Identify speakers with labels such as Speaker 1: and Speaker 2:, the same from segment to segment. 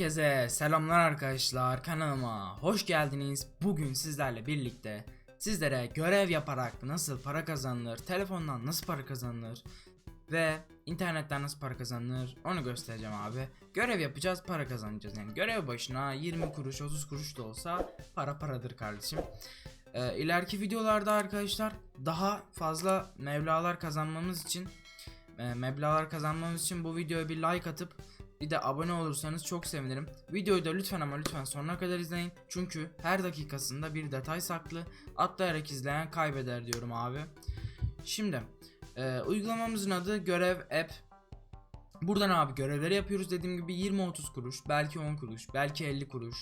Speaker 1: Herkese selamlar arkadaşlar kanalıma hoş geldiniz. Bugün sizlerle birlikte sizlere görev yaparak nasıl para kazanılır, telefondan nasıl para kazanılır ve internetten nasıl para kazanılır onu göstereceğim abi. Görev yapacağız para kazanacağız yani görev başına 20 kuruş 30 kuruş da olsa para paradır kardeşim. Ee, ileriki videolarda arkadaşlar daha fazla mevlalar kazanmamız için e, meblalar kazanmamız için bu videoya bir like atıp bir de abone olursanız çok sevinirim. Videoyu da lütfen ama lütfen sonuna kadar izleyin. Çünkü her dakikasında bir detay saklı. Atlayarak izleyen kaybeder diyorum abi. Şimdi e, uygulamamızın adı Görev App. Buradan abi görevleri yapıyoruz dediğim gibi 20-30 kuruş, belki 10 kuruş, belki 50 kuruş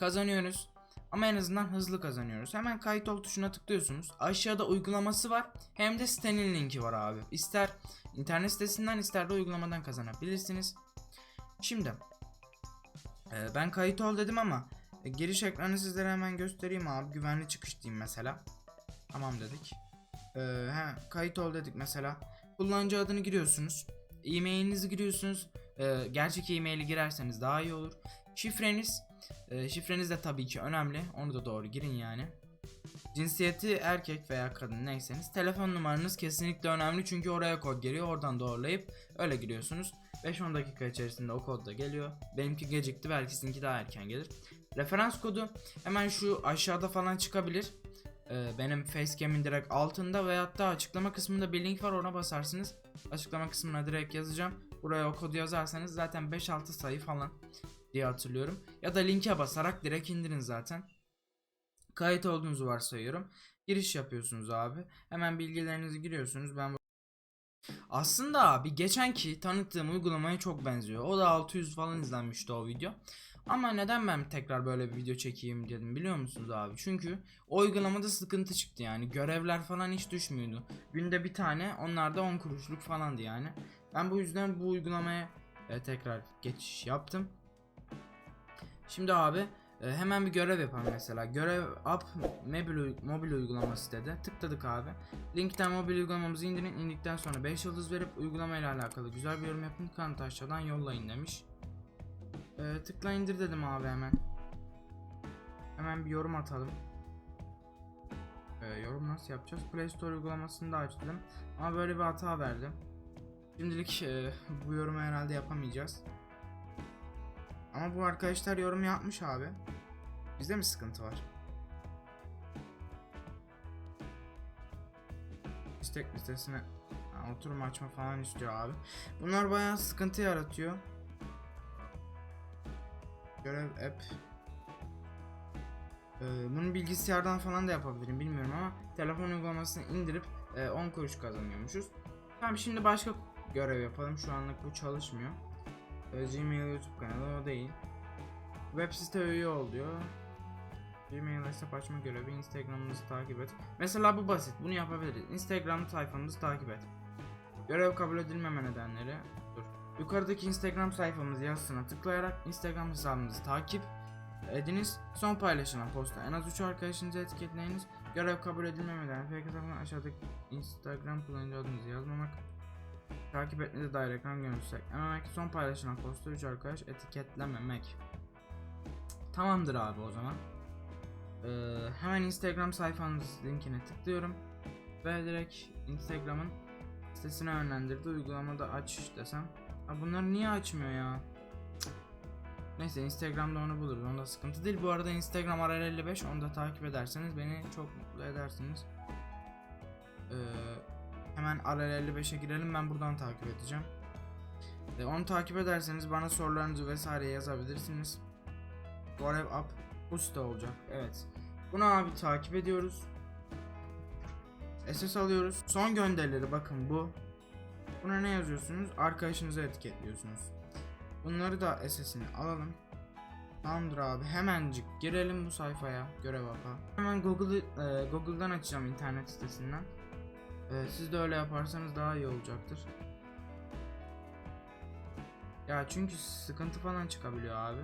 Speaker 1: kazanıyoruz. Ama en azından hızlı kazanıyoruz. Hemen kayıt ol tuşuna tıklıyorsunuz. Aşağıda uygulaması var. Hem de sitenin linki var abi. İster internet sitesinden ister de uygulamadan kazanabilirsiniz. Şimdi e, ben kayıt ol dedim ama e, giriş ekranı sizlere hemen göstereyim abi. Güvenli çıkış diyeyim mesela. Tamam dedik. E, he, kayıt ol dedik mesela. Kullanıcı adını giriyorsunuz. E-mailinizi giriyorsunuz. E, gerçek e-maili girerseniz daha iyi olur. Şifreniz. E, şifreniz de tabii ki önemli. Onu da doğru girin yani. Cinsiyeti erkek veya kadın neyseniz. Telefon numaranız kesinlikle önemli çünkü oraya kod geliyor. Oradan doğrulayıp öyle giriyorsunuz. 5-10 dakika içerisinde o kod da geliyor. Benimki gecikti belki sizinki daha erken gelir. Referans kodu hemen şu aşağıda falan çıkabilir. Ee, benim facecam'in direkt altında veyahut da açıklama kısmında bir link var ona basarsınız. Açıklama kısmına direkt yazacağım. Buraya o kodu yazarsanız zaten 5-6 sayı falan diye hatırlıyorum. Ya da linke basarak direkt indirin zaten. Kayıt olduğunuzu varsayıyorum. Giriş yapıyorsunuz abi. Hemen bilgilerinizi giriyorsunuz. Ben aslında abi geçenki tanıttığım uygulamaya çok benziyor. O da 600 falan izlenmişti o video. Ama neden ben tekrar böyle bir video çekeyim dedim biliyor musunuz abi? Çünkü o uygulamada sıkıntı çıktı yani. Görevler falan hiç düşmüyordu. Günde bir tane onlar da 10 kuruşluk falandı yani. Ben bu yüzden bu uygulamaya e, tekrar geçiş yaptım. Şimdi abi e, hemen bir görev yapalım mesela. Görev app mobil, mobil uygulaması dedi. Tıkladık abi. Linkten mobil uygulamamızı indirin. İndikten sonra 5 yıldız verip uygulamayla alakalı güzel bir yorum yapın. Kanıtı aşağıdan yollayın demiş. E, tıkla indir dedim abi hemen. Hemen bir yorum atalım. E, yorum nasıl yapacağız? Play Store uygulamasını da açtım. Ama böyle bir hata verdi. Şimdilik e, bu yorumu herhalde yapamayacağız. Ama bu arkadaşlar yorum yapmış abi. Bizde mi sıkıntı var? İstek listesine ha, oturum açma falan istiyor abi. Bunlar bayağı sıkıntı yaratıyor. Görev app. Ee, bunu bilgisayardan falan da yapabilirim bilmiyorum ama telefon uygulamasını indirip e, 10 kuruş kazanıyormuşuz. Tamam şimdi başka görev yapalım. Şu anlık bu çalışmıyor. Gmail YouTube kanalı o değil. Web site üye ol diyor. Gmail hesap açma görevi Instagram'ımızı takip et. Mesela bu basit. Bunu yapabiliriz. Instagram sayfamızı takip et. Görev kabul edilmeme nedenleri. Dur. Yukarıdaki Instagram sayfamız yazısına tıklayarak Instagram hesabımızı takip ediniz. Son paylaşılan posta en az 3 arkadaşınızı etiketleyiniz. Görev kabul edilmeme nedeni fake aşağıdaki Instagram kullanıcı adınızı yazmamak. Takip etmede dair ekran görüntüsü eklememek. Son paylaşılan posta 3 arkadaş etiketlememek. Tamamdır abi o zaman. Ee, hemen Instagram sayfanız linkine tıklıyorum. Ve direkt Instagram'ın sitesine yönlendirdi. Uygulamada aç desem. Ha bunları niye açmıyor ya? Neyse Instagram'da onu buluruz. Onda sıkıntı değil. Bu arada Instagram RR55 onu da takip ederseniz beni çok mutlu edersiniz. Ee, hemen RR55'e girelim. Ben buradan takip edeceğim. Ee, onu takip ederseniz bana sorularınızı vesaire yazabilirsiniz. Görev up bu site olacak. Evet. Bunu abi takip ediyoruz. SS alıyoruz. Son gönderileri bakın bu. Buna ne yazıyorsunuz? Arkadaşınıza etiketliyorsunuz. Bunları da SS'ini alalım. Tamamdır abi. Hemencik girelim bu sayfaya. Görev apa. Hemen Google e, Google'dan açacağım internet sitesinden. E, siz de öyle yaparsanız daha iyi olacaktır. Ya çünkü sıkıntı falan çıkabiliyor abi.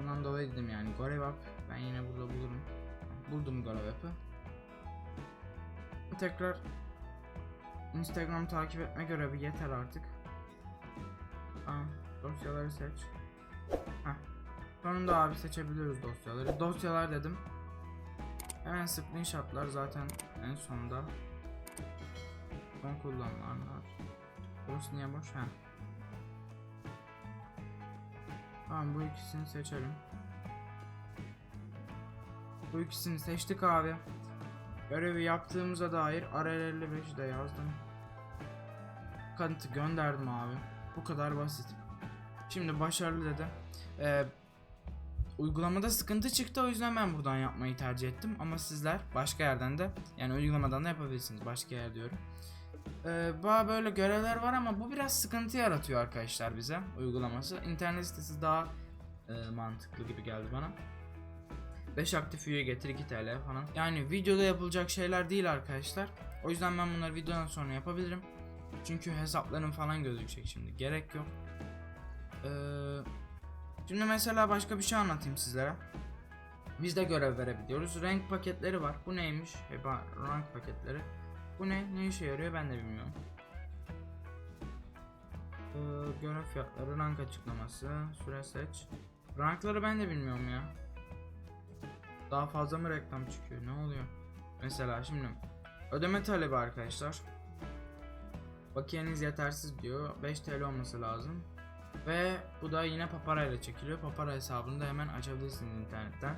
Speaker 1: Ondan dolayı dedim yani görev app. Ben yine burada bulurum. Buldum görev app'ı. Tekrar Instagram takip etme görevi yeter artık. Tamam. Dosyaları seç. Heh. Sonunda abi seçebiliyoruz dosyaları. Dosyalar dedim. Hemen screenshotlar zaten en sonunda. Son kullanılanlar. Burası niye boş? Heh. Tamam bu ikisini seçelim. Bu ikisini seçtik abi. Görevi yaptığımıza dair RL55'i de yazdım. Kanıtı gönderdim abi. Bu kadar basit. Şimdi başarılı dedi. Ee, uygulamada sıkıntı çıktı o yüzden ben buradan yapmayı tercih ettim. Ama sizler başka yerden de yani uygulamadan da yapabilirsiniz. Başka yer diyorum. Ee, böyle görevler var ama bu biraz sıkıntı yaratıyor arkadaşlar bize uygulaması. İnternet sitesi daha e, mantıklı gibi geldi bana. 5 aktif üye getir 2 TL falan. Yani videoda yapılacak şeyler değil arkadaşlar. O yüzden ben bunları videodan sonra yapabilirim. Çünkü hesaplarım falan gözükecek şimdi. Gerek yok. Ee, şimdi mesela başka bir şey anlatayım sizlere. Biz de görev verebiliyoruz. Renk paketleri var. Bu neymiş? Hep renk paketleri. Bu ne? Ne işe yarıyor ben de bilmiyorum. Ee, görev fiyatları, rank açıklaması, süre seç. Rankları ben de bilmiyorum ya. Daha fazla mı reklam çıkıyor? Ne oluyor? Mesela şimdi ödeme talebi arkadaşlar. Bakiyeniz yetersiz diyor. 5 TL olması lazım. Ve bu da yine Papara ile çekiliyor. Papara hesabını da hemen açabilirsiniz internetten.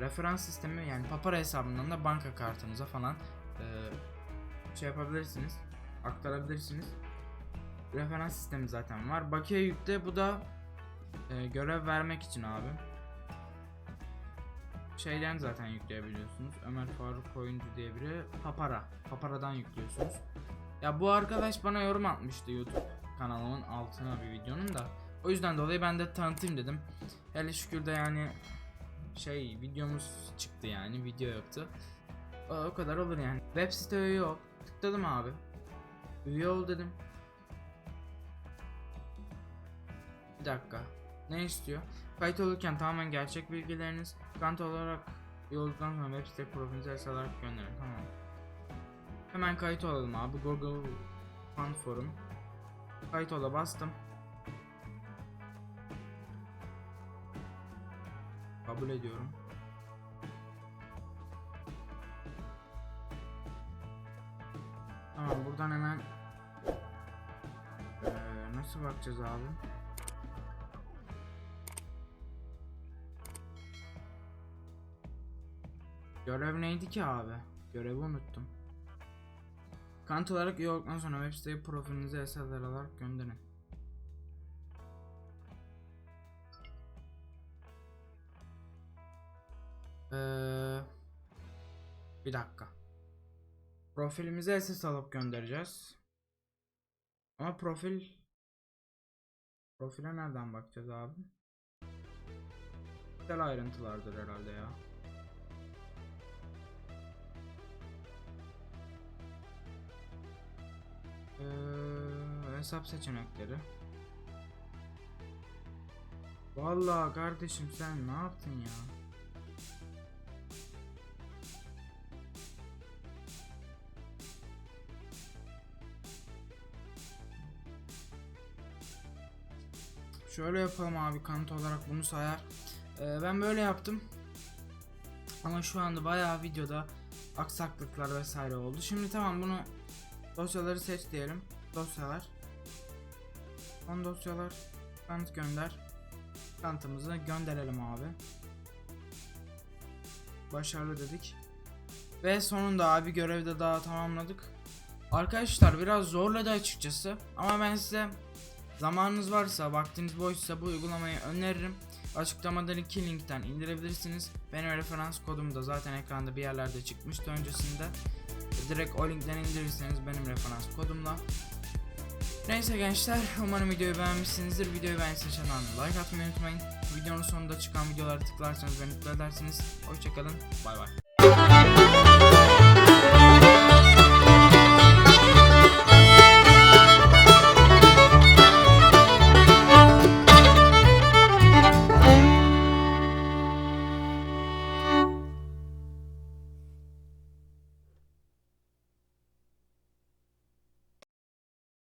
Speaker 1: Referans sistemi yani Papara hesabından da banka kartınıza falan eee, şey yapabilirsiniz. Aktarabilirsiniz. Referans sistemi zaten var. Bakiye yükle bu da eee, görev vermek için abi şeyden zaten yükleyebiliyorsunuz. Ömer Faruk Oyuncu diye biri Papara. Papara'dan yüklüyorsunuz. Ya bu arkadaş bana yorum atmıştı YouTube kanalımın altına bir videonun da. O yüzden dolayı ben de tanıtayım dedim. Hele şükür de yani şey videomuz çıktı yani video yaptı. O, kadar olur yani. Web site üye ol. Tıkladım abi. Üye ol dedim. Bir dakika. Ne istiyor? Kayıt olurken tamamen gerçek bilgileriniz kant olarak yolduktan sonra web site profilinize es alarak gönderin. Tamam. Hemen kayıt olalım abi. Google Fan Forum. Kayıt ola bastım. Kabul ediyorum. Tamam buradan hemen Ee, nasıl bakacağız abi? Görev neydi ki abi? Görevi unuttum. Kant olarak olduktan sonra web siteye profilinize eserler olarak gönderin. Ee, bir dakika. Profilimize SS alıp göndereceğiz. Ama profil Profile nereden bakacağız abi? Güzel ayrıntılardır herhalde ya. Ee, hesap seçenekleri. Vallahi kardeşim sen ne yaptın ya? Şöyle yapalım abi kanıt olarak bunu sayar. Ee, ben böyle yaptım. Ama şu anda bayağı videoda aksaklıklar vesaire oldu. Şimdi tamam bunu dosyaları seç diyelim. Dosyalar. Son dosyalar. Kanıt gönder. Kanıtımızı gönderelim abi. Başarılı dedik. Ve sonunda abi görevi de daha tamamladık. Arkadaşlar biraz zorladı açıkçası. Ama ben size zamanınız varsa, vaktiniz boşsa bu uygulamayı öneririm. Açıklamadaki linkten indirebilirsiniz. Benim referans kodum da zaten ekranda bir yerlerde çıkmıştı öncesinde. Direkt o linkten indirirseniz benim referans kodumla. Neyse gençler umarım videoyu beğenmişsinizdir. Videoyu beğendiyseniz kanalına like atmayı unutmayın. Videonun sonunda çıkan videoları tıklarsanız beni mutlu edersiniz. Hoşçakalın. Bay bay.